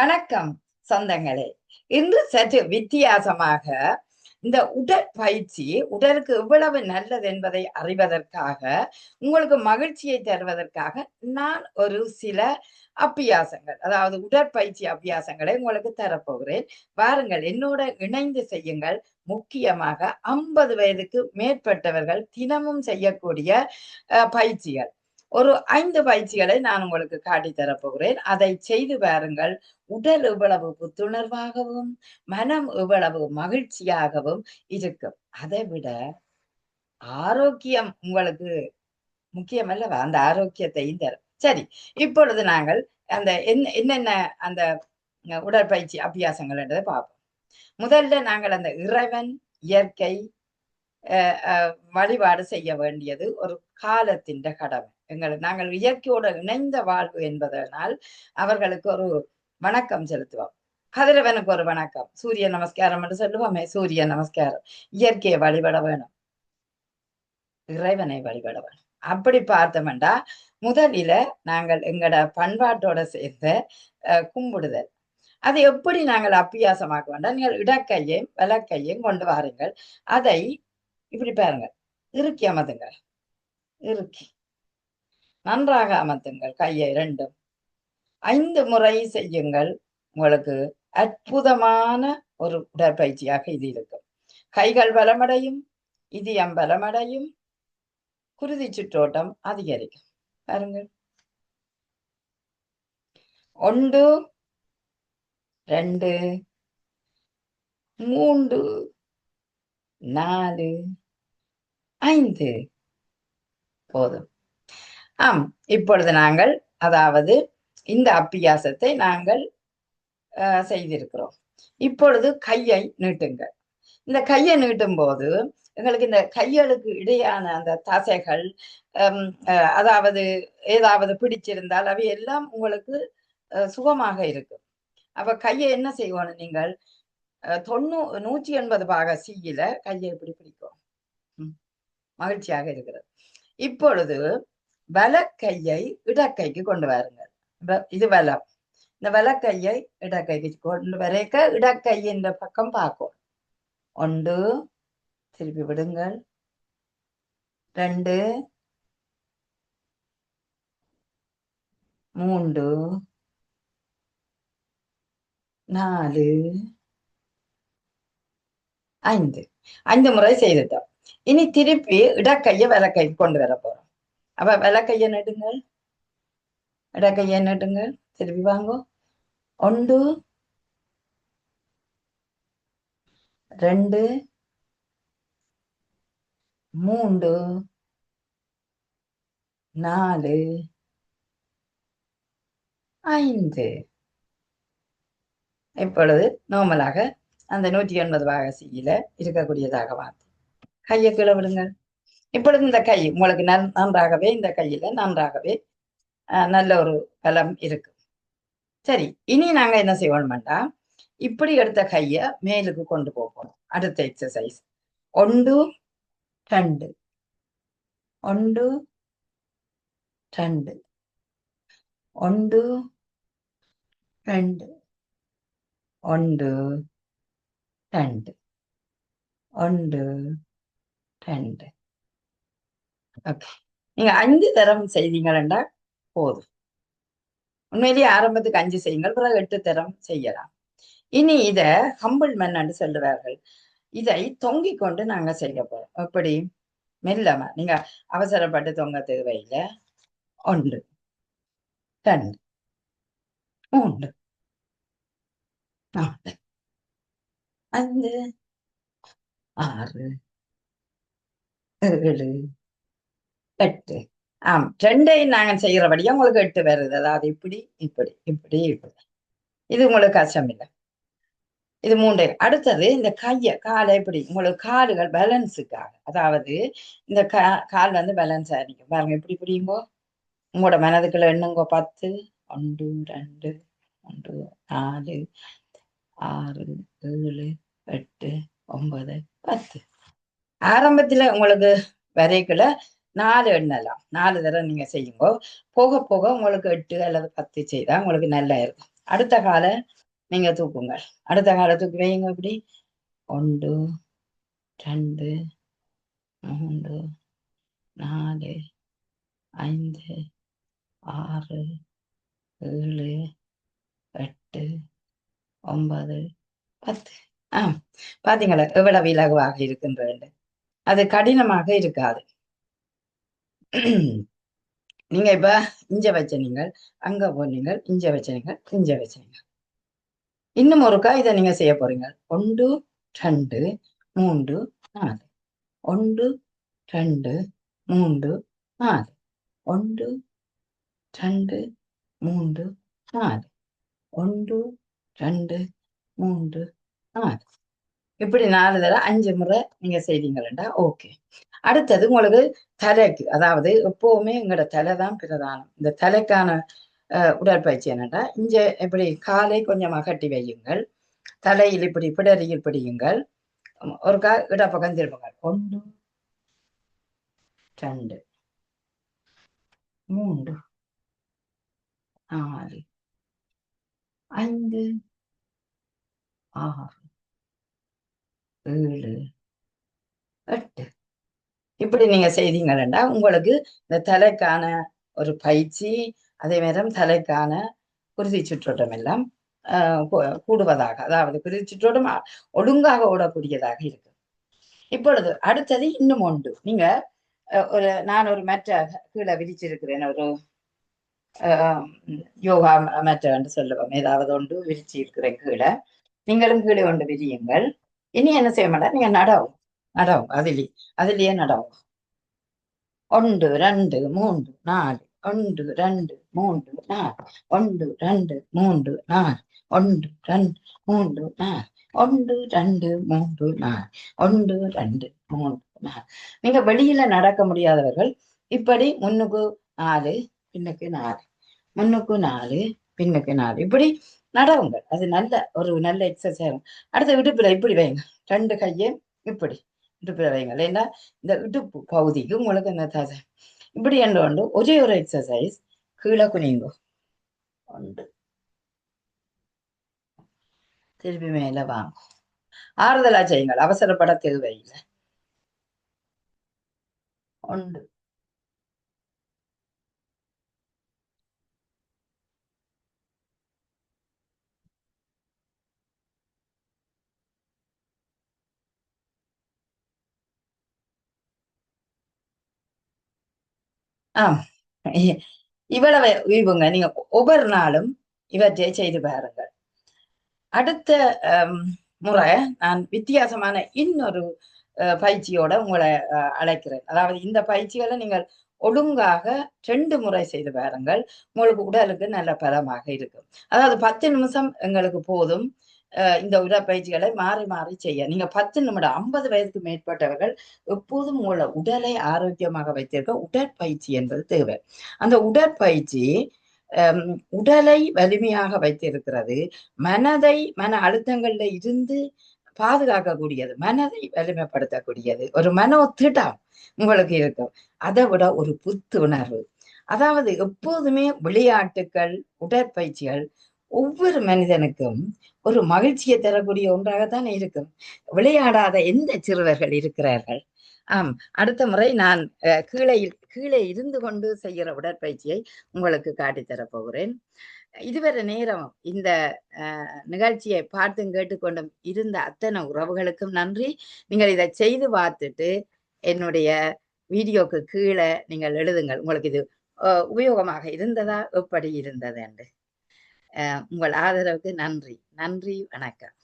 வணக்கம் சொந்தங்களே. இன்று சற்று வித்தியாசமாக இந்த உடற்பயிற்சி உடலுக்கு எவ்வளவு நல்லது என்பதை அறிவதற்காக உங்களுக்கு மகிழ்ச்சியை தருவதற்காக நான் ஒரு சில அபியாசங்கள் அதாவது உடற்பயிற்சி அபியாசங்களை உங்களுக்கு தரப்போகிறேன். வாருங்கள் என்னோட இணைந்து செய்யுங்கள். முக்கியமாக ஐம்பது வயதுக்கு மேற்பட்டவர்கள் தினமும் செய்யக்கூடிய பயிற்சிகள். ஒரு ஐந்து பயிற்சிகளை நான் உங்களுக்கு காட்டி தரப்போகிறேன். அதை செய்து பாருங்கள். உடல் எவ்வளவு புத்துணர்வாகவும் மனம் எவ்வளவு மகிழ்ச்சியாகவும் இருக்கும். அதை விட ஆரோக்கியம் உங்களுக்கு முக்கியமல்லவா? அந்த ஆரோக்கியத்தையும் தரும். சரி இப்பொழுது நாங்கள் அந்த என்ன என்னென்ன அந்த உடற்பயிற்சி அபியாசங்கள் என்றதை பார்ப்போம். முதல்ல நாங்கள் அந்த இறைவன் இயற்கை வழிபாடு செய்ய வேண்டியது ஒரு காலத்தின் கடமை எங்களை நாங்கள் இயற்கையோடு இணைந்த வாழ்வு என்பதனால் அவர்களுக்கு ஒரு வணக்கம் செலுத்துவோம் கதிரவனுக்கு ஒரு வணக்கம் சூரிய நமஸ்காரம் என்று சொல்லுவோமே சூரிய நமஸ்காரம் இயற்கையை வழிபட வேணும் இறைவனை வழிபட வேணும் அப்படி பார்த்தோம்டா முதலில நாங்கள் எங்களோட பண்பாட்டோட சேர்ந்த அஹ், கும்பிடுதல் அதை எப்படி நாங்கள் அப்பியாசமாக்க வேண்டாம் நீங்கள் இடக்கையும் விளக்கையும் கொண்டு வாருங்கள் அதை இப்படி பாருங்க. இறுக்கி அமர்த்துங்கள். இறுக்கி. நன்றாக அமர்த்துங்கள் கையை ரெண்டும் ஐந்து முறை செய்யுங்கள். உங்களுக்கு அற்புதமான ஒரு உடற்பயிற்சியாக இது இருக்கும். கைகள் பலமடையும் இதயம் பலமடையும் குருதி சுற்றோட்டம் அதிகரிக்கும். பாருங்கள் ஒன்று ரெண்டு மூன்று நாலு ஐந்து. போதும். ஆம் இப்பொழுது நாங்கள் அதாவது இந்த அப்பியாசத்தை நாங்கள் செய்திருக்கிறோம். இப்பொழுது கையை நீட்டுங்கள். இந்த கையை நீட்டும் போது எங்களுக்கு இந்த கைகளுக்கு இடையான அந்த தசைகள் ஹம், அதாவது ஏதாவது பிடிச்சிருந்தால் அவை எல்லாம் உங்களுக்கு அஹ், சுகமாக இருக்கும். அப்ப கையை என்ன செய்வோம் நீங்கள் அஹ், தொண்ணூ நூற்றி எண்பது பாக சீயில கையை இப்படி பிடிக்கும். மகிழ்ச்சியாக இருக்கிறது. இப்பொழுது வலக்கையை இடக்கைக்கு கொண்டு வாருங்கள். இது வலம். இந்த வலக்கையை இடக்கைக்கு கொண்டு வரைக்க இடக்கையின் பக்கம் பார்க்கும். ஒன்று திருப்பி விடுங்கள். ரெண்டு மூன்று நாலு ஐந்து. ஐந்து முறை செய்துட்டோம். இனி திருப்பி இடக்கைய விளக்கை கொண்டு வர போறோம் அப்ப விளக்கைய நடுங்கள் இடக்கைய நடுங்கள் திருப்பி வாங்கோ ஒன்று ரெண்டு மூன்று நாலு ஐந்து இப்பொழுது நார்மலாக அந்த நூற்றி எண்பது வாகசியில இருக்கக்கூடியதாக பார்த்தோம் கையை கீழே விடுங்கள் இப்பொழுது இந்த கை உங்களுக்கு நன் நன்றாகவே இந்த கையில நன்றாகவே நல்ல ஒரு பலம் இருக்கு. சரி இனி நாங்க என்ன செய்வோம்டா இப்படி எடுத்த கையை மேலுக்கு கொண்டு போகணும். அடுத்த எக்ஸசைஸ் ஒன்று ரெண்டு. ஒன்று ரெண்டு. ஒன்று ரெண்டு. ஒன்று ரெண்டு. ஒன்று ரெண்டு ஓகே நீங்க அஞ்சு தரம் செய்தீங்கன்னா போதும் உண்மையிலேயே ஆரம்பத்துக்கு அஞ்சு செய்யுங்கள் பிறகு எட்டு தரம் செய்யலாம் இனி இத ஹம்பிள் மென்னு சொல்லுவார்கள் இதை தொங்கிக் கொண்டு நாங்க செய்ய போறோம் எப்படி மெல்லமா நீங்க அவசரப்பட்டு தொங்க தேவையில்ல ஒன்று ரெண்டு மூன்று நாலு அஞ்சு ஆறு எட்டு ஆம் ரெண்டையும் நாங்க செய்யறபடியா உங்களுக்கு எட்டு வருது. அதாவது இப்படி இப்படி இப்படி இப்படி. இது உங்களுக்கு கஷ்டம் இல்லை இது மூன்று. அடுத்தது இந்த கைய காலை இப்படி உங்களுக்கு கால்கள் பேலன்ஸுக்காக அதாவது இந்த கா கால் வந்து பேலன்ஸ் ஆகிக்கும் பாருங்க இப்படி இப்படிங்கோ உங்களோட மனதுக்குள்ள எண்ணுங்கோ. பத்து ஒன்று ரெண்டு ஒன்று நாலு ஆறு ஏழு எட்டு ஒன்பது பத்து. ஆரம்பத்துல உங்களுக்கு வரைக்குள்ள நாலு எண்ணலாம். நாலு தடவை நீங்க செய்யுங்க. போக போக உங்களுக்கு எட்டு அல்லது பத்து செய்தா உங்களுக்கு நல்லா இருக்கும். அடுத்த கால நீங்க தூக்குங்க. அடுத்த கால தூக்கி வைங்க இப்படி. ஒன்று ரெண்டு மூன்று நாலு ஐந்து ஆறு ஏழு எட்டு ஒன்பது பத்து. ஆ பாத்தீங்களா? எவ்வளவு இலகுவாக இருக்கின்றது அது கடினமாக இருக்காது. நீங்க இப்ப இஞ்ச வச்ச நீங்கள் அங்க போனீங்கள் இஞ்ச வச்ச நீங்கள் இஞ்ச வச்ச நீங்கள். இன்னும் ஒருக்கா இதை நீங்க செய்ய போறீங்க. ஒன்று ரெண்டு மூன்று நாலு. ஒன்று ரெண்டு மூன்று நாலு. ஒன்று ரெண்டு மூன்று நாலு. ஒன்று ரெண்டு மூன்று நாலு. இப்படி நாலு தடவை அஞ்சு முறை நீங்க செய்தீங்களா ஓகே. அடுத்தது உங்களுக்கு தலைக்கு அதாவது எப்பவுமே எங்களோட தலை தான் பிரதானம். இந்த தலைக்கான உடற்பயிற்சி என்னடா இங்க இப்படி காலை கொஞ்சம் அகட்டி வையுங்கள். தலையில் இப்படி பிடரியில் பிடியுங்கள். ஒரு கா இடப்பக்கம் திருப்புங்கள் ஒன்று ரெண்டு மூன்று நாலு ஐந்து ஆறு. ஏழு. எட்டு. இப்படி நீங்க செய்தீங்கன்னா உங்களுக்கு இந்த தலைக்கான ஒரு பயிற்சி அதே நேரம் தலைக்கான குருதி சுற்றோட்டம் எல்லாம் கூடுவதாக அதாவது குருதி சுற்றோட்டம் ஒழுங்காக ஓடக்கூடியதாக இருக்கு. இப்பொழுது அடுத்தது இன்னும் ஒன்று. நீங்க ஒரு நான் ஒரு மெட்ட கீழே விரிச்சிருக்கிறேன் ஒரு யோகா மெட்டன்னு சொல்லுவோம். ஏதாவது ஒன்று விரிச்சு இருக்கிறேன் கீழே. நீங்களும் கீழே ஒன்று விரியுங்கள். இனி என்ன செய்ய மாட்டா நீங்க நடவும் நடவும் அதிலே அதிலேயே நடவும் ஒன்று ரெண்டு மூன்று நாலு. ஒன்று ரெண்டு மூன்று நாலு. ஒன்று ரெண்டு மூன்று நாலு. ஒன்று ரெண்டு மூன்று நாலு. ஒன்று ரெண்டு மூன்று நாலு. ஒன்று ரெண்டு மூன்று நாலு. நீங்க வெளியில நடக்க முடியாதவர்கள் இப்படி முன்னுக்கு நாலு பின்னுக்கு நாலு. முன்னுக்கு நாலு பின்னுக்கு நாலு. இப்படி நடவுங்க அது நல்ல ஒரு நல்ல எக்ஸசைஸ் அடுத்த இடுப்புல இப்படி வைங்க ரெண்டு கையும் இப்படி இடுப்புல வைங்க இல்லைன்னா இந்த இடுப்பு பகுதிக்கு உங்களுக்கு இந்த தசை? இப்படி என்று ஒரே ஒரு எக்ஸசைஸ் கீழே குனிங்கோ ஒன்று திருப்பி மேல வாங்க. ஆறுதலா செய்யுங்கள். அவசரப்பட தேவையில்லை. ஒன்று ஆஹ் இவ்வளவு இவங்க நீங்க ஒவ்வொரு நாளும் இவற்றை செய்து பாருங்கள் அடுத்த முறை நான் வித்தியாசமான இன்னொரு பயிற்சியோட உங்களை அழைக்கிறேன் அதாவது இந்த பயிற்சிகளை நீங்கள் ஒழுங்காக ரெண்டு முறை செய்து பாருங்கள் உங்களுக்கு உடலுக்கு நல்ல பலமாக இருக்கும் அதாவது பத்து நிமிஷம் எங்களுக்கு போதும் இந்த உடற்பயிற்சிகளை மாறி மாறி செய்ய. நீங்க பத்து நிமிடம் ஐம்பது வயதுக்கு மேற்பட்டவர்கள் எப்போதும் உங்களோட உடலை ஆரோக்கியமாக வைத்திருக்க உடற்பயிற்சி என்பது தேவை. அந்த உடற்பயிற்சி உடலை வலிமையாக வைத்திருக்கிறது. மனதை மன அழுத்தங்கள்ல இருந்து பாதுகாக்கக்கூடியது. மனதை வலிமைப்படுத்தக்கூடியது. ஒரு மனோ திட்டம் உங்களுக்கு இருக்கும். அதை விட ஒரு புத்துணர்வு. அதாவது எப்போதுமே விளையாட்டுக்கள் உடற்பயிற்சிகள் ஒவ்வொரு மனிதனுக்கும் ஒரு மகிழ்ச்சியை தரக்கூடிய ஒன்றாகத்தான் இருக்கும். விளையாடாத எந்த சிறுவர்கள் இருக்கிறார்கள்? ஆம் அடுத்த முறை நான் கீழே கீழே இருந்து கொண்டு செய்கிற உடற்பயிற்சியை உங்களுக்கு காட்டித்தரப் போகிறேன். இதுவரை நேரம் இந்த நிகழ்ச்சியை பார்த்தும் கேட்டுக்கொண்டும் இருந்த அத்தனை உறவுகளுக்கும் நன்றி. நீங்கள் இதை செய்து பார்த்துட்டு என்னுடைய வீடியோக்கு கீழே நீங்கள் எழுதுங்கள். உங்களுக்கு இது உபயோகமாக இருந்ததா? எப்படி இருந்தது என்று. உங்கள் ஆதரவுக்கு நன்றி. நன்றி வணக்கம்.